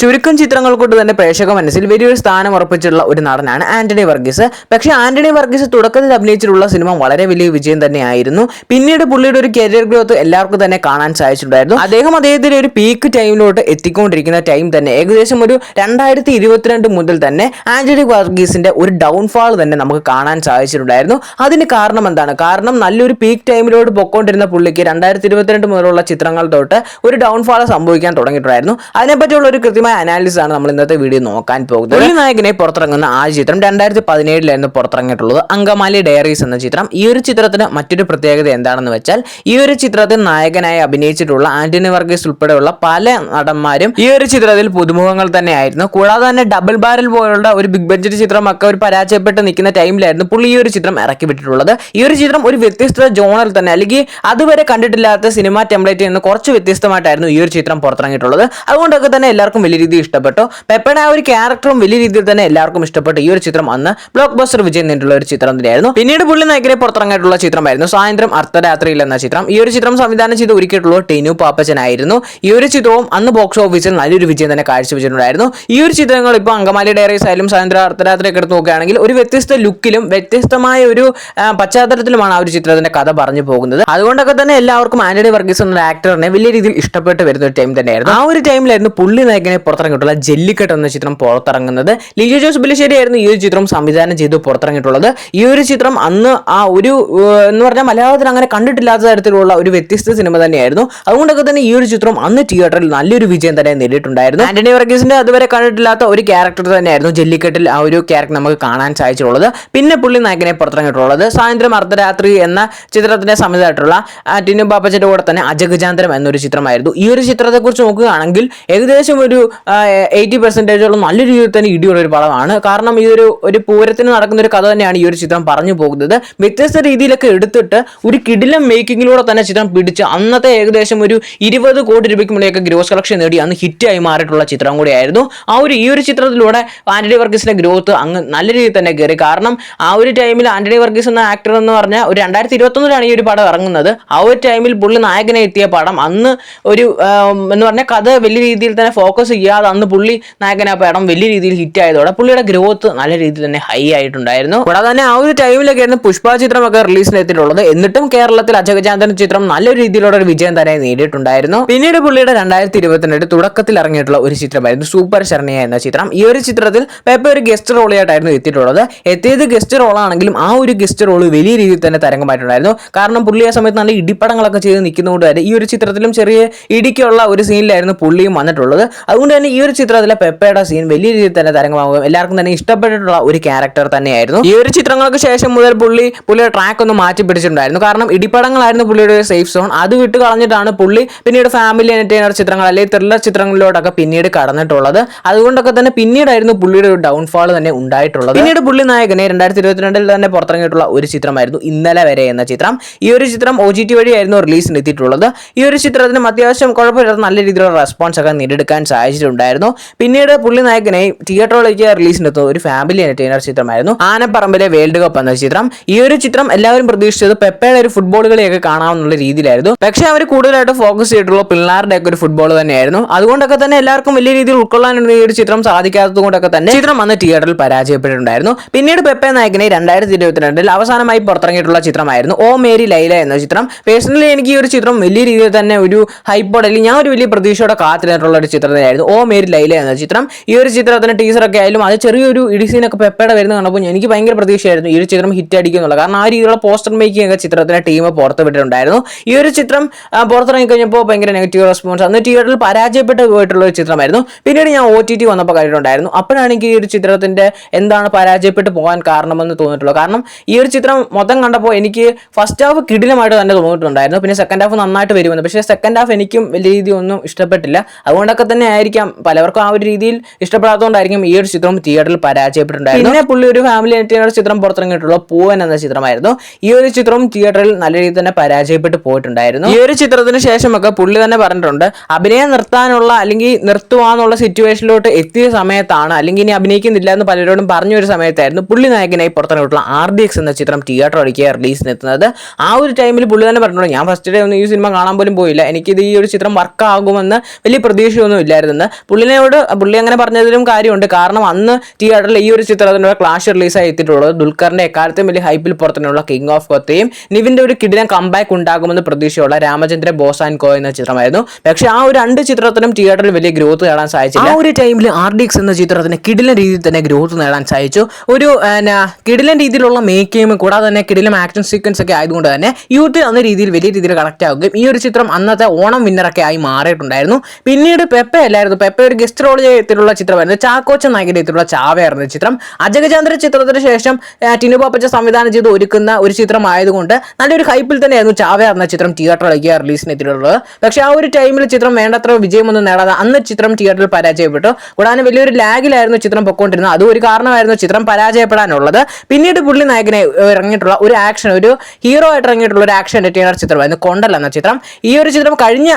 ചുരുക്കം ചിത്രങ്ങൾ കൊണ്ട് തന്നെ പ്രേക്ഷക മനസ്സിൽ വലിയൊരു സ്ഥാനം ഉറപ്പിച്ചിട്ടുള്ള ഒരു നടനാണ് ആന്റണി വർഗീസ്. പക്ഷേ ആന്റണി വർഗീസ് തുടക്കത്തിൽ അഭിനയിച്ചിട്ടുള്ള സിനിമ വളരെ വലിയ വിജയം തന്നെയായിരുന്നു. പിന്നീട് പുള്ളിയുടെ ഒരു കരിയർ ഗ്രോത്ത് എല്ലാവർക്കും തന്നെ കാണാൻ സാധിച്ചിട്ടുണ്ടായിരുന്നു. അദ്ദേഹം അദ്ദേഹത്തിന്റെ ഒരു പീക്ക് ടൈമിലോട്ട് എത്തിക്കൊണ്ടിരിക്കുന്ന ടൈം തന്നെ ഏകദേശം ഒരു രണ്ടായിരത്തി ഇരുപത്തിരണ്ട് മുതൽ തന്നെ ആന്റണി വർഗീസിന്റെ ഒരു ഡൗൺഫാൾ തന്നെ നമുക്ക് കാണാൻ സാധിച്ചിട്ടുണ്ടായിരുന്നു. അതിന് കാരണം എന്താണ്? കാരണം നല്ലൊരു പീക്ക് ടൈമിലോട്ട് പൊക്കോണ്ടിരുന്ന പുള്ളിക്ക് രണ്ടായിരത്തി ഇരുപത്തിരണ്ട് മുതലുള്ള ചിത്രങ്ങൾ തൊട്ട് ഒരു ഡൗൺഫാൾ സംഭവിക്കാൻ തുടങ്ങിയിട്ടുണ്ടായിരുന്നു. അതിനെപ്പറ്റിയുള്ള ഒരു കൃത്യമായ അനാലിസിസ് ആണ് നമ്മൾ ഇന്നത്തെ വീഡിയോ നോക്കാൻ പോകുന്നത്. ഒരു നായകനെ പുറത്തിറങ്ങുന്ന ആ ചിത്രം രണ്ടായിരത്തി പതിനേഴിലായിരുന്നു പുറത്തിറങ്ങിയിട്ടുള്ളത്. അങ്കമാലി ഡയറീസ് എന്ന ചിത്രം. ഈ ഒരു ചിത്രത്തിന് മറ്റൊരു പ്രത്യേകത എന്താണെന്ന് വെച്ചാൽ ഈ ഒരു ചിത്രത്തിൽ നായകനായി അഭിനയിച്ചിട്ടുള്ള ആന്റണി വർഗീസ് ഉൾപ്പെടെയുള്ള പല നടന്മാരും ഈ ഒരു ചിത്രത്തിൽ പുതുമുഖങ്ങൾ തന്നെയായിരുന്നു. കൂടാതെ തന്നെ ഡബിൾ ബാരൽ പോലുള്ള ഒരു ബിഗ് ബഡ്ജറ്റ് ചിത്രമൊക്കെ ഒരു പരാജയപ്പെട്ട് നിൽക്കുന്ന ടൈമിലായിരുന്നു പുള്ളി ഈ ഒരു ചിത്രം ഇറക്കി വിട്ടിട്ടുള്ളത്. ഈ ഒരു ചിത്രം ഒരു വ്യത്യസ്ത ജോണൽ തന്നെ അല്ലെങ്കിൽ അതുവരെ കണ്ടിട്ടില്ലാത്ത സിനിമ ടെംപ്ലേറ്റിൽ നിന്ന് കുറച്ച് വ്യത്യസ്തമായിട്ടായിരുന്നു ഈ ഒരു ചിത്രം പുറത്തിറങ്ങിയിട്ടുള്ളത്. അതുകൊണ്ടൊക്കെ തന്നെ എല്ലാവർക്കും വലിയ രീതിയിൽ ഇഷ്ടപ്പെട്ടു? പെപ്പയുടെ ആ ഒരു ക്യാരക്ടറും വലിയ രീതിയിൽ തന്നെ എല്ലാവർക്കും ഇഷ്ടപ്പെട്ടു. ഈ ഒരു ചിത്രം അന്ന് ബ്ലോക്ക് ബസ്റ്റർ വിജയം നേരിട്ടുള്ള ഒരു ചിത്രം തന്നെയായിരുന്നു. പിന്നീട് പുള്ളി നായകനെ പുറത്തിറങ്ങിയിട്ടുള്ള ചിത്രമായിരുന്നു. സായന്ത്രം അർദ്ധരാത്രിയിൽ എന്ന ചിത്രം. ഈ ഒരു ചിത്രം സംവിധാനം ചെയ്ത് ഒരുക്കിയിട്ടുള്ള ടിനു പാപ്പച്ചനായിരുന്നു. ഈ ഒരു ചിത്രവും അന്ന് ബോക്സ് ഓഫീസിൽ നല്ലൊരു വിജയം തന്നെ കാഴ്ചവെച്ചിട്ടുണ്ടായിരുന്നു. ഈ ഒരു ചിത്രങ്ങൾ ഇപ്പോൾ അങ്കമാലി ഡയറീസ് ആയാലും സായന്ത്രം അർദ്ധരാത്രി ഒക്കെ എടുത്ത് നോക്കുകയാണെങ്കിൽ ഒരു വ്യത്യസ്ത ലുക്കിലും വ്യത്യസ്തമായ ഒരു പശ്ചാത്തലത്തിലുമാണ് ആ ഒരു ചിത്രത്തിന്റെ കഥ പറഞ്ഞു പോകുന്നത്. അതുകൊണ്ടൊക്കെ തന്നെ എല്ലാവർക്കും ആന്റണി വർഗീസ് എന്ന ആക്ടറിനെ വലിയ രീതിയിൽ ഇഷ്ടപ്പെട്ട് വരുന്ന ഒരു ടൈം തന്നെയായിരുന്നു. ആ ഒരു ടൈമിലായിരുന്നു പുള്ളി നായകനെ പുറത്തിറങ്ങിയിട്ടുള്ള ജെല്ലിക്കെട്ട് എന്ന ചിത്രം പുറത്തിറങ്ങുന്നത്. ലിജോ ജോസ് ബിലിശ്ശേരി ആയിരുന്നു ഈ ഒരു ചിത്രം സംവിധാനം ചെയ്ത് പുറത്തിറങ്ങിയിട്ടുള്ളത്. ഈ ഒരു ചിത്രം അന്ന് ആ ഒരു എന്ന് പറഞ്ഞാൽ മലയാളത്തിൽ അങ്ങനെ കണ്ടിട്ടില്ലാത്ത തരത്തിലുള്ള ഒരു വ്യത്യസ്ത സിനിമ തന്നെയായിരുന്നു. അതുകൊണ്ടൊക്കെ തന്നെ ഈ ഒരു ചിത്രം അന്ന് തിയേറ്ററിൽ നല്ലൊരു വിജയം തന്നെ നേടിയിട്ടുണ്ടായിരുന്നു. ആന്റണി വർഗീസിന്റെ അതുവരെ കണ്ടിട്ടില്ലാത്ത ഒരു ക്യാരക്ടർ തന്നെയായിരുന്നു ജെല്ലിക്കെട്ടിൽ ആ ഒരു ക്യാരക്ടർ നമുക്ക് കാണാൻ സാധിച്ചിട്ടുള്ളത്. പിന്നെ പുള്ളി നായകനെ പുറത്തിറങ്ങിയിട്ടുള്ളത്. സായന്ത്രം അർദ്ധരാത്രി എന്ന ചിത്രത്തിന്റെ സംവിധായിട്ടുള്ള ടിനു ബാപ്പച്ചന്റെ കൂടെ തന്നെ അജഗജാന്തരം എന്നൊരു ചിത്രമായിരുന്നു. ഈ ഒരു ചിത്രത്തെ കുറിച്ച് നോക്കുകയാണെങ്കിൽ ഏകദേശം ഒരു എയ്റ്റി പെർസെന്റേജോളം നല്ല രീതിയിൽ തന്നെ ഇടിയുള്ള ഒരു പടമാണ്. കാരണം ഇതൊരു ഒരു പൂരത്തിന് നടക്കുന്ന ഒരു കഥ തന്നെയാണ് ഈ ഒരു ചിത്രം പറഞ്ഞു പോകുന്നത്. വ്യത്യസ്ത രീതിയിലൊക്കെ എടുത്തിട്ട് ഒരു കിടിലം മേക്കിങ്ങിലൂടെ തന്നെ ചിത്രം പിടിച്ച് അന്നത്തെ ഏകദേശം ഒരു ഇരുപത് കോടി രൂപയ്ക്ക് മുകളിലൊക്കെ ഗ്രോസ് കളക്ഷൻ നേടി അന്ന് ഹിറ്റായി മാറിയിട്ടുള്ള ചിത്രം കൂടിയായിരുന്നു. ആ ഒരു ഈ ഒരു ചിത്രത്തിലൂടെ ആന്റണി വർഗീസിന്റെ ഗ്രോത്ത് അങ്ങ് നല്ല രീതിയിൽ തന്നെ കയറി. കാരണം ആ ഒരു ടൈമിൽ ആന്റണി വർഗീസ് എന്ന ആക്ടർ എന്ന് പറഞ്ഞാൽ ഒരു രണ്ടായിരത്തി ഇരുപത്തൊന്നിലാണ് ഈ ഒരു പടം ഇറങ്ങുന്നത്. ആ ഒരു ടൈമിൽ പുള്ളി നായകനെ എത്തിയ പടം അന്ന് ഒരു എന്ന് പറഞ്ഞാൽ കഥ വലിയ രീതിയിൽ തന്നെ ഫോക്കസ് ചെയ്യാതെ അന്ന് പുള്ളി നായകൻ ആ പടം വലിയ രീതിയിൽ ഹിറ്റ് ആയതോടെ പുള്ളിയുടെ ഗ്രോത്ത് നല്ല രീതിയിൽ തന്നെ ഹൈ ആയിട്ടുണ്ടായിരുന്നു. കൂടാതെ തന്നെ ആ ഒരു ടൈമിലൊക്കെ ആയിരുന്നു പുഷ്പ ചിത്രമൊക്കെ റിലീസിന് എത്തിയിട്ടുള്ളത് എന്നിട്ടും കേരളത്തിൽ അജഗജാന്തൻ ചിത്രം നല്ല രീതിയിലുള്ള ഒരു വിജയം തന്നെ നേടിയിട്ടുണ്ടായിരുന്നു. പിന്നീട് പുള്ളിയുടെ രണ്ടായിരത്തി ഇരുപത്തിരണ്ട് തുടക്കത്തിൽ ഇറങ്ങിയിട്ടുള്ള ഒരു ചിത്രമായിരുന്നു സൂപ്പർ ശരണ്യ എന്ന ചിത്രം. ഈ ഒരു ചിത്രത്തിൽ പെപ്പ ഒരു ഗസ്റ്റ് റോളായിട്ടായിരുന്നു എത്തിയിട്ടുള്ളത്. എത്തിയത് ഗസ്റ്റ് റോളാണെങ്കിലും ആ ഒരു ഗസ്റ്റ് റോൾ വലിയ രീതിയിൽ തന്നെ തരംഗമായിട്ടുണ്ടായിരുന്നു. കാരണം പുള്ളി ആ സമയത്ത് നല്ല ഇടിപ്പടങ്ങളൊക്കെ ചെയ്ത് നിൽക്കുന്നതുകൊണ്ട് തന്നെ ഈ ഒരു ചിത്രത്തിലും ചെറിയ ഇടിക്കുള്ള ഒരു സീനിലായിരുന്നു പുള്ളിയും വന്നിട്ടുള്ളത്. അതുകൊണ്ട് തന്നെ ഈ ഒരു ചിത്രത്തിലെ പെപ്പയുടെ സീൻ വലിയ രീതിയിൽ തന്നെ തരംഗമാകും എല്ലാവർക്കും തന്നെ ഇഷ്ടപ്പെട്ടിട്ടുള്ള ഒരു ക്യാരക്ടർ തന്നെയായിരുന്നു. ഈ ഒരു ചിത്രങ്ങൾക്ക് ശേഷം മുതൽ പുള്ളി പുള്ളിയുടെ ട്രാക്ക് ഒന്ന് മാറ്റി പിടിച്ചിട്ടുണ്ടായിരുന്നു. കാരണം ഇടിപ്പടങ്ങളായിരുന്നു പുള്ളിയുടെ സേഫ് സോൺ അത് വിട്ട് കളഞ്ഞിട്ടാണ് പുള്ളി പിന്നീട് ഫാമിലി എന്റർടൈനർ ചിത്രങ്ങൾ അല്ലെങ്കിൽ ത്രില്ലർ ചിത്രങ്ങളിലോട്ടൊക്കെ പിന്നീട് കടന്നിട്ടുള്ളത്. അതുകൊണ്ടൊക്കെ തന്നെ പിന്നീടായിരുന്നു പുള്ളിയുടെ ഒരു ഡൗൺഫാൾ തന്നെ ഉണ്ടായിട്ടുള്ളത്. പിന്നീട് പുള്ളി നായകനെ രണ്ടായിരത്തി ഇരുപത്തിരണ്ടിൽ തന്നെ പുറത്തിറങ്ങിയിട്ടുള്ള ഒരു ചിത്രമായിരുന്നു ഇന്നലെ വരെ എന്ന ചിത്രം. ഈ ഒരു ചിത്രം ഒ ജി ടി വഴിയായിരുന്നു റിലീസിന് എത്തിയിട്ടുള്ളത്. ഈ ഒരു ചിത്രത്തിനും അത്യാവശ്യം കുഴപ്പമില്ലാത്ത നല്ല രീതിയിലുള്ള റെസ്പോൺസ് ഒക്കെ നേടിയെടുക്കാൻ സാധിച്ചിട്ടുണ്ടായിരുന്നു പിന്നീട് പുള്ളി നായകനെ തിയേറ്ററിലേക്ക് റിലീസിന് എത്തുന്ന ഒരു ഫാമിലി എന്റർടൈനർ ചിത്രമായിരുന്നു. ആനപ്പറമ്പിലെ വേൾഡ് കപ്പ് എന്ന ചിത്രം. ഈ ഒരു ചിത്രം എല്ലാവരും പ്രതീക്ഷിച്ചത് പെപ്പയുടെ ഒരു ഫുട്ബോൾ കളിയൊക്കെ കാണാമെന്നുള്ള രീതിയിലായിരുന്നു. പക്ഷെ അവർ കൂടുതലായിട്ട് ഫോക്കസ് ചെയ്തിട്ടുള്ള പിള്ളേരുടെ ഒക്കെ ഒരു ഫുട്ബോൾ തന്നെയായിരുന്നു. അതുകൊണ്ടൊക്കെ തന്നെ എല്ലാവർക്കും വലിയ രീതിയിൽ ഉൾക്കൊള്ളാനുള്ള ഈ ഒരു ചിത്രം സാധിക്കാത്തത് കൊണ്ടൊക്കെ തന്നെ ചിത്രം അന്ന് തിയേറ്ററിൽ പരാജയപ്പെട്ടിട്ടുണ്ടായിരുന്നു. പിന്നീട് പെപ്പ നായകനെ രണ്ടായിരത്തി ഇരുപത്തിരണ്ടിൽ അവസാനമായി പുറത്തിറങ്ങിയിട്ടുള്ള ചിത്രമായിരുന്നു. ഓ മേരി ലൈല എന്ന ചിത്രം. പേഴ്സണലി എനിക്ക് ഈ ഒരു ചിത്രം വലിയ രീതിയിൽ തന്നെ ഒരു ഹൈപ്പോഡ് അല്ലെങ്കിൽ ഞാൻ ഒരു വലിയ പ്രതീക്ഷയോടെ കാത്തിരുന്നിട്ടുള്ള ഒരു ചിത്രം തന്നെയായിരുന്നു ഓ മേരി ലൈല എന്ന ചിത്രം. ഈ ഒരു ചിത്രത്തിന് ടീസറൊക്കെ ആയാലും അത് ചെറിയൊരു ഇടിസീനൊക്കെ പെപ്പയുടെ വരുന്ന കണ്ടപ്പോൾ എനിക്ക് ഭയങ്കര പ്രതീക്ഷയായിരുന്നു ഈ ഒരു ചിത്രം ഹിറ്റ് അടിക്കുന്നുള്ളത് കാരണം ആ രീതിയിലുള്ള പോസ്റ്റർ മേക്കിംഗ് ഒക്കെ ചിത്രത്തിന്റെ ടീം പുറത്ത് വിട്ടിട്ടുണ്ടായിരുന്നു. ഈ ഒരു ചിത്രം പുറത്തിറങ്ങി കഴിഞ്ഞപ്പോൾ ഭയങ്കര നെഗറ്റീവ് റെസ്പോൺസ് അന്ന് തിയേറ്ററിൽ പരാജയപ്പെട്ട് പോയിട്ടുള്ള ഒരു ചിത്രമായിരുന്നു. പിന്നീട് ഞാൻ ഒ ടി ടി വന്നപ്പോൾ കണ്ടിട്ടുണ്ടായിരുന്നു. അപ്പോഴാണ് എനിക്ക് ഈ ഒരു ചിത്രത്തിന്റെ എന്താണ് പരാജയപ്പെട്ട് പോകാൻ കാരണമെന്ന് തോന്നിയിട്ടുള്ളത്. കാരണം ഈ ഒരു ചിത്രം മൊത്തം കണ്ടപ്പോൾ എനിക്ക് ഫസ്റ്റ് ഹാഫ് കിടിലമായിട്ട് തന്നെ തോന്നിയിട്ടുണ്ടായിരുന്നു. പിന്നെ സെക്കൻഡ് ഹാഫ് നന്നായിട്ട് വരുമെന്ന്. പക്ഷേ സെക്കൻഡ് ഹാഫ് എനിക്കും വലിയ രീതി ഒന്നും ഇഷ്ടപ്പെട്ടില്ല. അതുകൊണ്ടൊക്കെ തന്നെ ആയിരിക്കാം പലർക്കും ആ ഒരു രീതിയിൽ ഇഷ്ടപ്പെടാത്തതുകൊണ്ടായിരിക്കും ഈ ഒരു ചിത്രം തിയേറ്ററിൽ പരാജയപ്പെട്ടിട്ടുണ്ടായിരുന്നു പിന്നെ പുള്ളി ഒരു ഫാമിലി എന്റർടൈനർ ചിത്രം പുറത്തിറങ്ങിയിട്ടുള്ള പൂവൻ എന്ന ചിത്രമായിരുന്നു. ഈ ഒരു ചിത്രവും തിയേറ്ററിൽ നല്ല രീതിയിൽ തന്നെ പരാജയപ്പെട്ട് പോയിട്ടുണ്ടായിരുന്നു. ഈ ഒരു ചിത്രത്തിന് ശേഷമൊക്കെ പുള്ളി തന്നെ പറഞ്ഞിട്ടുണ്ട് അഭിനയം നിർത്താനുള്ള അല്ലെങ്കിൽ നിർത്തുവാന്നുള്ള സിറ്റുവേഷനിലോട്ട് എത്തിയ സമയത്താണ് അല്ലെങ്കിൽ ഇനി അഭിനയിക്കുന്നില്ല എന്ന് പലരോടും പറഞ്ഞ ഒരു സമയത്തായിരുന്നു പുള്ളി നായകനായി പുറത്തിറങ്ങിയിട്ടുള്ള ആർ ഡി എക്സ് എന്ന ചിത്രം തിയേറ്റർ അടിക്കുക റിലീസിന് എത്തുന്നത് ആ ഒരു ടൈമിൽ പുള്ളി തന്നെ പറഞ്ഞിട്ടുണ്ട് ഞാൻ ഫസ്റ്റ് ഡേ ഒന്നും ഈ സിനിമ കാണാൻ പോലും പോയില്ല. എനിക്കിത് ഈ ഒരു ചിത്രം വർക്ക് ആകുമെന്ന് വലിയ പ്രതീക്ഷയൊന്നും ഇല്ലായിരുന്നു. പുള്ളിനോട് പുള്ളി അങ്ങനെ പറഞ്ഞതിലും കാര്യമുണ്ട്. കാരണം അന്ന് തിയേറ്ററിൽ ഈ ഒരു ചിത്രത്തിനുള്ള ക്ലാഷ് റിലീസായി എത്തിയിട്ടുള്ളത് ദുൽഖറിന്റെ എക്കാലത്തെയും വലിയ ഹൈപ്പിൽ പുറത്തുള്ള കിങ് ഓഫ് കൊത്തയും നിവിന്റെ ഒരു കിടിലൻ കമ്പാക്ക് ഉണ്ടാകുമെന്ന് പ്രതീക്ഷയുള്ള രാമചന്ദ്ര ബോസ് ആൻഡ് കോ എന്ന ചിത്രമായിരുന്നു. പക്ഷേ ആ ഒരു രണ്ട് ചിത്രത്തിനും തിയേറ്ററിൽ വലിയ ഗ്രോത്ത് നേടാൻ സാധിച്ചില്ല. ആ ഒരു ടൈമിൽ ആർ ഡി എക്സ് എന്ന ചിത്രത്തിന് കിടിലൻ രീതിയിൽ തന്നെ ഗ്രോത്ത് നേടാൻ സാധിച്ചു. ഒരു കിടിലൻ രീതിയിലുള്ള മേക്കിങ്ങും കൂടാതെ തന്നെ കിടിലം ആക്ഷൻ സീക്വൻസ് ഒക്കെ ആയതുകൊണ്ട് തന്നെ യൂത്ത് എന്ന രീതിയിൽ വലിയ രീതിയിൽ കണക്ട് ആവുകയും ഈ ഒരു ചിത്രം അന്നത്തെ ഓണം വിന്നറൊക്കെ ആയി മാറിയിട്ടുണ്ടായിരുന്നു. പിന്നീട് പെപ്പ അല്ലായിരുന്നു. പെപ്പ ഒരു ഗസ്റ്റ് റോൾ ചെയ്തിട്ടുള്ള ചിത്രമായിരുന്നു. ചാക്കോച്ച നായകനെത്തിലുള്ള ചാവയായിരുന്നു ചിത്രം. അജഗചാന്ദ്ര ചിത്രത്തിന് ശേഷം ടിനു പാപ്പച്ച സംവിധാനം ചെയ്ത് ഒരുക്കുന്ന ഒരു ചിത്രമായതുകൊണ്ട് നല്ലൊരു ഹൈപ്പിൽ തന്നെയായിരുന്നു ചാവ എന്ന ചിത്രം തിയേറ്ററിലേക്ക് റിലീസിന് എത്തിയിട്ടുള്ളത് പക്ഷേ ആ ഒരു ടൈമിൽ ചിത്രം വേണ്ടത്ര വിജയമൊന്നും നേടാതെ അന്ന് ചിത്രം തിയേറ്ററിൽ പരാജയപ്പെട്ടു. കൂടാതെ വലിയൊരു ലാഗിലായിരുന്നു ചിത്രം പൊക്കോണ്ടിരുന്നത്. അതും ഒരു കാരണമായിരുന്നു ചിത്രം പരാജയപ്പെടാനുള്ളത്. പിന്നീട് പുള്ളി നായകനെ ഇറങ്ങിയിട്ടുള്ള ഒരു ആക്ഷൻ ഒരു ഹീറോ ആയിട്ട് ഇറങ്ങിയിട്ടുള്ള ഒരു ആക്ഷൻ എന്റർടൈനർ ചിത്രമായിരുന്നു കൊണ്ടല്ല എന്ന ചിത്രം. ഈ ഒരു ചിത്രം കഴിഞ്ഞ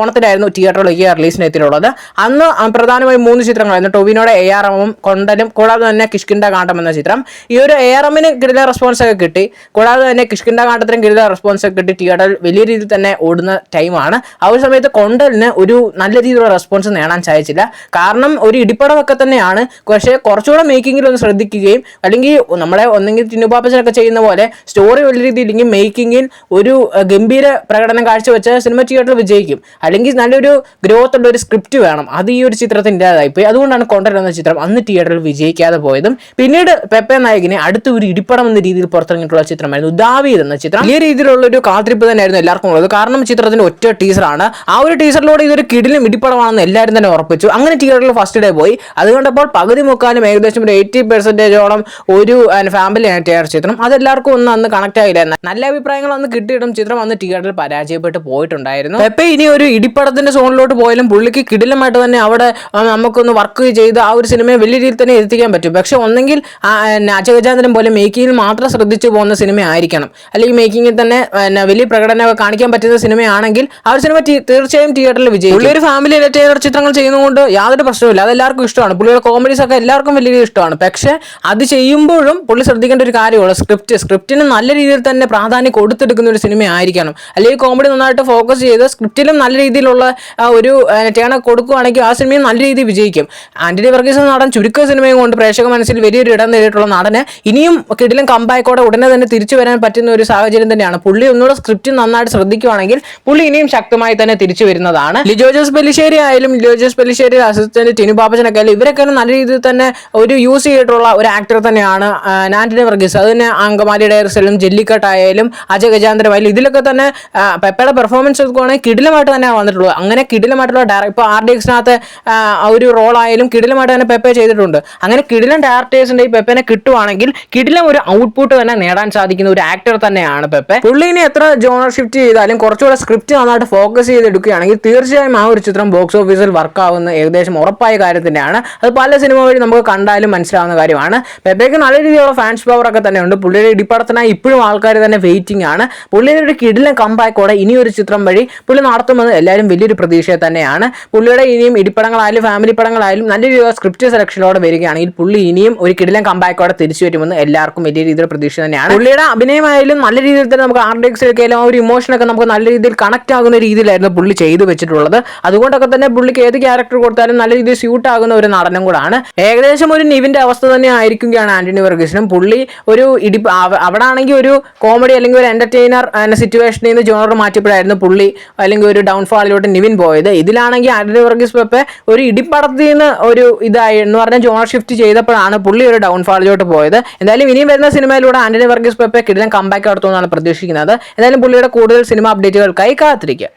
ഓണത്തിലായിരുന്നു തിയേറ്ററിലേക്ക് റിലീസിന് എത്തിയിട്ടുള്ളത് അന്ന് പ്രധാനമായും മൂന്ന് ചിത്രങ്ങളായിരുന്നു. ടൊവിനോടെ എ ആർ എമ്മും കൊണ്ടലും കൂടാതെ തന്നെ കിഷ്കിണ്ട കാണ്ടം എന്ന ചിത്രം. ഈ ഒരു എ ആർ എമ്മിന് കിടില റെസ്പോൺസ് ഒക്കെ കിട്ടി. കൂടാതെ തന്നെ കിഷ്കിണ്ട കാണ്ടത്തിനും കിടില റെസ്പോൺസ് ഒക്കെ കിട്ടി. തിയേറ്ററിൽ വലിയ രീതിയിൽ തന്നെ ഓടുന്ന ടൈമാണ് ആ ഒരു സമയത്ത് കൊണ്ടലിന് ഒരു നല്ല രീതിയിലുള്ള റെസ്പോൺസ് നേടാൻ സാധിച്ചില്ല. കാരണം ഒരു ഇടിപ്പടമൊക്കെ തന്നെയാണ്. പക്ഷേ കുറച്ചുകൂടെ മേക്കിങ്ങിൽ ഒന്ന് ശ്രദ്ധിക്കുകയും അല്ലെങ്കിൽ നമ്മളെ ഒന്നെങ്കിൽ ടിനുപാപ്പച്ചനൊക്കെ ചെയ്യുന്ന പോലെ സ്റ്റോറി വലിയ രീതിയിൽ ഇല്ലെങ്കിൽ മേക്കിങ്ങിൽ ഒരു ഗംഭീര പ്രകടനം കാഴ്ചവെച്ച് സിനിമ തിയേറ്ററിൽ വിജയിക്കും. അല്ലെങ്കിൽ നല്ലൊരു ഗ്രോത്ത് ഉള്ള ഒരു സ്ക്രിപ്റ്റ് വേണം. അത് ഈ ഒരു ചിത്രത്തിന്റെതായി പോയി അതുകൊണ്ടാണ് കൊണ്ടൽ എന്ന ചിത്രം അന്ന് തിയേറ്ററിൽ വിജയിക്കാതെ പോയതും പിന്നീട് പെപ്പെ നായകിനെ അടുത്ത ഒരു ഇടിപ്പടം എന്ന രീതിയിൽ പുറത്തിറങ്ങിയിട്ടുള്ള ചിത്രമായിരുന്നു ദാവീദ് എന്ന ചിത്രം. ഈ രീതിയിലുള്ള ഒരു കാത്തിരിപ്പ് തന്നെയായിരുന്നു എല്ലാവർക്കും ഉള്ളത്. കാരണം ചിത്രത്തിന്റെ ഒറ്റ ടീസറാണ് ആ ഒരു ടീസറിലൂടെ ഇതൊരു കിടിലും ഇടിപ്പടമാണെന്ന് എല്ലാവരും തന്നെ ഉറപ്പിച്ചു. അങ്ങനെ തിയേറ്ററിൽ ഫസ്റ്റ് ഡേ പോയി. അത് കണ്ടപ്പോൾ പകുതി മുക്കാലും ഏകദേശം ഒരു എയ്റ്റി പെർസെന്റേജോളം ഒരു ഫാമിലി ആയിട്ട് ചിത്രം. അതെല്ലാവർക്കും ഒന്നും അന്ന് കണക്ട് ആയില്ല? നല്ല അഭിപ്രായങ്ങൾ അന്ന് കിട്ടിയിട്ടും ചിത്രം അന്ന് തിയേറ്ററിൽ പരാജയപ്പെട്ട് പോയിട്ടുണ്ടായിരുന്നു. പെപ്പെ ഇനി ഒരു ഇടിപ്പടത്തിന്റെ സോണിലോട്ട് പോയാലും പുള്ളിക്ക് കിടിലമായിട്ട് തന്നെ അവിടെ നമുക്കൊന്ന് വർക്ക് ചെയ്ത് ആ ഒരു സിനിമയെ വലിയ രീതിയിൽ തന്നെ എത്തിക്കാൻ പറ്റും. പക്ഷെ ഒന്നെങ്കിൽ അജഗജാന്തരം പോലെ മേക്കിങ്ങിൽ മാത്രം ശ്രദ്ധിച്ചു പോകുന്ന സിനിമ ആയിരിക്കണം. അല്ലെങ്കിൽ മേക്കിങ്ങിൽ തന്നെ വലിയ പ്രകടനമൊക്കെ കാണിക്കാൻ പറ്റുന്ന സിനിമയാണെങ്കിൽ ആ ഒരു സിനിമ തീർച്ചയായും തിയേറ്ററിൽ വിജയിക്കും. പുള്ളി ഒരു ഫാമിലി എന്റർടൈനർ ചിത്രങ്ങൾ ചെയ്യുന്നതുകൊണ്ട് യാതൊരു പ്രശ്നവുമില്ല. അത് എല്ലാവർക്കും ഇഷ്ടമാണ്. പുള്ളിയുടെ കോമഡീസ് ഒക്കെ എല്ലാവർക്കും വലിയ ഇഷ്ടമാണ്. പക്ഷേ അത് ചെയ്യുമ്പോഴും പുള്ളി ശ്രദ്ധിക്കേണ്ട ഒരു കാര്യമുള്ള. സ്ക്രിപ്റ്റ് സ്ക്രിപ്റ്റിന് നല്ല രീതിയിൽ തന്നെ പ്രാധാന്യം കൊടുത്തെടുക്കുന്ന ഒരു സിനിമ ആയിരിക്കണം. അല്ലെങ്കിൽ കോമഡി നന്നായിട്ട് ഫോക്കസ് ചെയ്ത് സ്ക്രിപ്റ്റിലും നല്ല രീതിയിലുള്ള ഒരു ടേണ കൊടുക്കുകയാണെങ്കിൽ ആ സിനിമയും നല്ല രീതിയിൽ വിജയിക്കും. ആന്റണി വർഗീസ് നടൻ ചുരുക്ക സിനിമയും കൊണ്ട് പ്രേക്ഷക മനസ്സിൽ വലിയൊരു ഇടം നേടിയിട്ടുള്ള നടന് ഇനിയും കിടിലും കമ്പായിക്കോടെ ഉടനെ തന്നെ തിരിച്ചു വരാൻ പറ്റുന്ന ഒരു സാഹചര്യം തന്നെയാണ്. പുള്ളി ഒന്നുകൂടെ സ്ക്രിപ്റ്റ് നന്നായിട്ട് ശ്രദ്ധിക്കുകയാണെങ്കിൽ പുള്ളി ഇനിയും ശക്തമായി തന്നെ തിരിച്ചു വരുന്നതാണ്. ലിജോ ജോസ് പെല്ലിശ്ശേരി ആയാലും ലിജോ ജോസ് പെല്ലിശ്ശേരി അസിസ്റ്റന്റ് ടിനു പാപ്പച്ചനൊക്കെ ആയാലും ഇവരൊക്കെ നല്ല രീതിയിൽ തന്നെ ഒരു യൂസ് ചെയ്തിട്ടുള്ള ഒരു ആക്ടർ തന്നെയാണ് ആന്റണി വർഗീസ്. അത് തന്നെ അങ്കമാലി ഡയറസിലും ജെല്ലിക്കട്ടായാലും അജയ് ഗജാന്തരമായാലും ഇതിലൊക്കെ തന്നെ പെപ്പയുടെ പെർഫോമൻസ് എടുക്കുവാണെങ്കിൽ കിടിലമായിട്ട് തന്നെ വന്നിട്ടുള്ളത്. അങ്ങനെ കിടിലമായിട്ടുള്ള ഡയറക്ടർ ഇപ്പോൾ ആർ ഡി എക്സിനകത്ത് ഒരു റോൾ ആയാലും കിടിലമായിട്ട് തന്നെ പെപ്പെ ചെയ്തിട്ടുണ്ട്. അങ്ങനെ കിടിലൻ ഡയറക്ടേഴ്സിന്റെ ഈ പെപ്പനെ കിട്ടുവാണെങ്കിൽ കിടിലം ഒരു ഔട്ട്പുട്ട് തന്നെ നേടാൻ സാധിക്കുന്ന ഒരു ആക്ടർ തന്നെയാണ് പെപ്പെ. പുള്ളിനെ എത്ര ജോണർ ഷിഫ്റ്റ് ചെയ്താലും കുറച്ചുകൂടെ സ്ക്രിപ്റ്റ് നന്നായിട്ട് ഫോക്കസ് ചെയ്തെടുക്കുകയാണെങ്കിൽ തീർച്ചയായും ആ ഒരു ചിത്രം ബോക്സ് ഓഫീസിൽ വർക്കാവുന്ന ഏകദേശം ഉറപ്പായ കാര്യം തന്നെയാണ് അത് പല സിനിമ വഴി നമുക്ക് കണ്ടാലും മനസ്സിലാവുന്ന കാര്യമാണ്. പെപ്പയ്ക്ക് നല്ല രീതിയിലുള്ള ഫാൻസ് പവർ ഒക്കെ തന്നെ ഉണ്ട്. പുള്ളിയുടെ ഇടിപ്പടത്തിനായി ഇപ്പോഴും ആൾക്കാർ തന്നെ വെയിറ്റിംഗ് ആണ്. പുള്ളിയുടെ ഒരു കിടിലം കമ്പാക്കോടെ ഇനിയൊരു ചിത്രം വഴി പുള്ളി നടത്തുമെന്ന് എല്ലാവരും വലിയൊരു പ്രതീക്ഷ തന്നെയാണ്. പുള്ളിയുടെ ഇനിയും ഇടിപ്പടങ്ങളായാലും ഫാമിലി പടങ്ങളായാലും നല്ല രീതിയിൽ സ്ക്രിപ്റ്റ് സെലക്ഷനിലൂടെ വരികയാണെങ്കിൽ പുള്ളി ഇനിയും ഒരു കിടിലം കമ്പാക്കോടെ തിരിച്ചു വരുമെന്ന് എല്ലാവർക്കും വലിയ രീതിയിൽ പ്രതീക്ഷ തന്നെയാണ്. പുള്ളിയുടെ അഭിനയമായാലും നല്ല രീതിയിൽ തന്നെ നമുക്ക് ആർ ഡി ആ ഒരു ഇമോഷനൊക്കെ നമുക്ക് നല്ല രീതിയിൽ കണക്ട് ആകുന്ന രീതിയിലായിരുന്നു പുള്ളി ചെയ്തു വെച്ചിട്ടുള്ളത്. അതുകൊണ്ടൊക്കെ തന്നെ പുള്ളിക്ക് ഏത് ക്യാരക്ടർ കൊടുത്താലും നല്ല രീതിയിൽ സ്യൂട്ട് ആകുന്ന ഒരു നടനും കൂടാണ്. ഏകദേശം ഒരു നിവിന്റെ അവസ്ഥ തന്നെ ആയിരിക്കുകയാണ് ആന്റണി വർഗീസിനും. പുള്ളി ഒരു ഇടി അവ- അവിടെ ആണെങ്കിൽ ഒരു കോമഡി അല്ലെങ്കിൽ ഒരു എന്റർടൈനർ സിറ്റുവേഷനിൽ നിന്ന് ജോണർ മാറ്റിയപ്പോഴായിരുന്നു പുള്ളി അല്ലെങ്കിൽ ഒരു ഡൗൺഫാളിലോട്ട് നിവിൻ പോയത്. ഇതിലാണെങ്കിൽ ആന്റണി വർഗീസ് പെപ്പെ ഒരു ഇടിപ്പടത്തിൽ നിന്ന് ഒരു ഇതായി എന്ന് പറഞ്ഞാൽ ജോണർ ഷിഫ്റ്റ് ചെയ്തപ്പോഴാണ് പുള്ളി ഒരു ഡൗൺഫാളിലോട്ട് പോയത്. എന്തായാലും ഇനിയും വരുന്ന സിനിമയിലൂടെ ആന്റണി വർഗീസ് പെപ്പെ കിടിലം കമ്പാക്ക് നടത്തുമെന്നാണ് പ്രതീക്ഷിക്കുന്നത്. എന്തായാലും പുള്ളിയുടെ കൂടുതൽ സിനിമ അപ്ഡേറ്റുകൾക്കായി കാത്തിരിക്കുക.